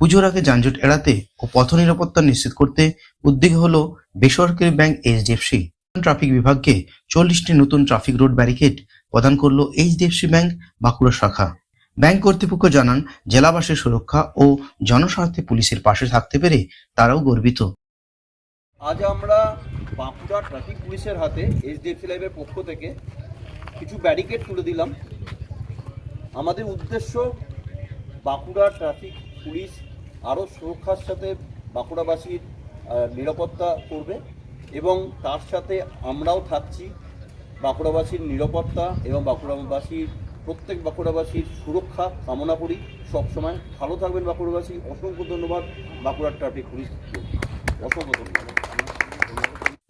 পুজোর আগে যানজট এড়াতে ও পথ নিরাপত্তা নিশ্চিত করতে উদ্যোগ হল বেসরকারি ব্যাংক এইচডিএফসি। ট্রাফিক বিভাগকে চল্লিশটি নতুন ট্রাফিক রোড ব্যারিকেড প্রদান করল এইচডিএফসি ব্যাংক বাঁকুড়া শাখা। ব্যাংক কর্তৃপক্ষ জানান, জেলাবাসীর সুরক্ষা ও জনস্বার্থে পুলিশের পাশে থাকতে পেরে তারাও গর্বিত। আজ আমরা বাঁকুড়া ট্রাফিক পুলিশের হাতে এইচডিএফসি লাইভের পক্ষ থেকে কিছু ব্যারিকেড তুলে দিলাম। আমাদের উদ্দেশ্য বাঁকুড়া ট্রাফিক পুলিশ আরও সুরক্ষার সাথে বাঁকুড়াবাসীর নিরাপত্তা করবে এবং তার সাথে আমরাও থাকছি। বাঁকুড়াবাসীর নিরাপত্তা এবং বাঁকুড়াবাসীর, প্রত্যেক বাঁকুড়াবাসীর সুরক্ষা কামনা করি। সবসময় ভালো থাকবেন বাঁকুড়াবাসী। অসংখ্য ধন্যবাদ বাঁকুড়ার ট্রাফিক পুলিশ। অসংখ্য ধন্যবাদ।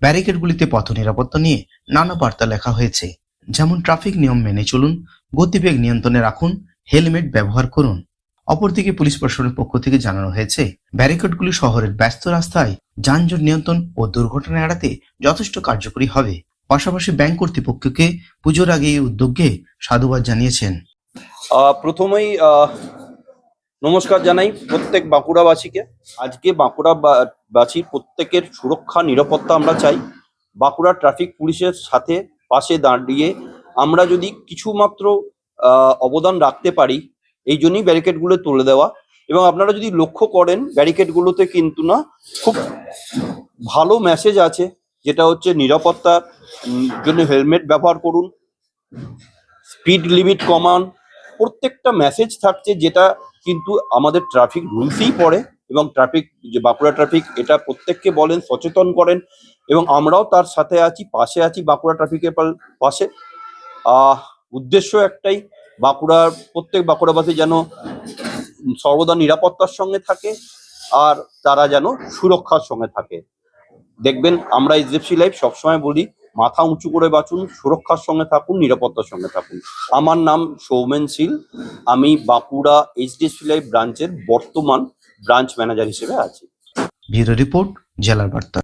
ব্যারিকেডগুলিতে পথ নিরাপত্তা নিয়ে নানা বার্তা লেখা হয়েছে। যেমন, ট্রাফিক নিয়ম মেনে চলুন, গতিবেগ নিয়ন্ত্রণে রাখুন, হেলমেট ব্যবহার করুন। অপরদিকে পুলিশ প্রশাসনের পক্ষ থেকে জানানো হয়েছে, ব্যারিকেডগুলি শহরের ব্যস্ত রাস্তায় যানজট নিয়ন্ত্রণ ও দুর্ঘটনা এড়াতে যথেষ্ট কার্যকরী হবে। পাশাপাশি ব্যাংক কর্তৃপক্ষকে পুজোর আগে এই উদ্যোগকে সাধুবাদ জানিয়েছেন। প্রথমেই নমস্কার জানাই প্রত্যেক বাঁকুড়াবাসীকে। আজকে বাঁকুড়া বা- প্রত্যেকের সুরক্ষা, নিরাপত্তা আমরা চাই। বাঁকুড়া ট্রাফিক পুলিশের সাথে, পাশে দাঁড়িয়ে আমরা যদি কিছুমাত্র অবদান রাখতে পারি এই জন্যই ব্যারিকেডগুলো তুলে দেওয়া। এবং আপনারা যদি লক্ষ্য করেন ব্যারিকেডগুলোতে কিন্তু না খুব ভালো মেসেজ আছে, যেটা হচ্ছে নিরাপত্তার জন্য হেলমেট ব্যবহার করুন স্পিড লিমিট কমান, প্রত্যেকটা মেসেজ থাকছে যেটা কিন্তু আমাদের ট্রাফিক রুলসেই পড়ে এবং ট্রাফিক যে বাঁকুড়া ট্রাফিক এটা প্রত্যেককে বলেন, সচেতন করেন এবং আমরাও তার সাথে আছি, পাশে আছি বাঁকুড়া ট্রাফিকের পাশে। উদ্দেশ্য একটাই বাঁকুড়ার প্রত্যেক বাঁকুড়াবাসী যেন সর্বদা নিরাপত্তার সঙ্গে থাকে আর তারা যেন সুরক্ষার সঙ্গে থাকে। দেখবেন আমরা ইজেপসি লাইফ সবসময় বলি, মাথা উঁচু করে বাঁচুন, সুরক্ষার সঙ্গে থাকুন, নিরাপত্তার সঙ্গে থাকুন। আমার নাম সৌমেন শীল। আমি বাঁকুড়া এইচডিএফসি লাইফ ব্রাঞ্চের বর্তমান ব্রাঞ্চ ম্যানেজার হিসেবে আছি। ব্যুরো রিপোর্ট, জেলার বার্তা।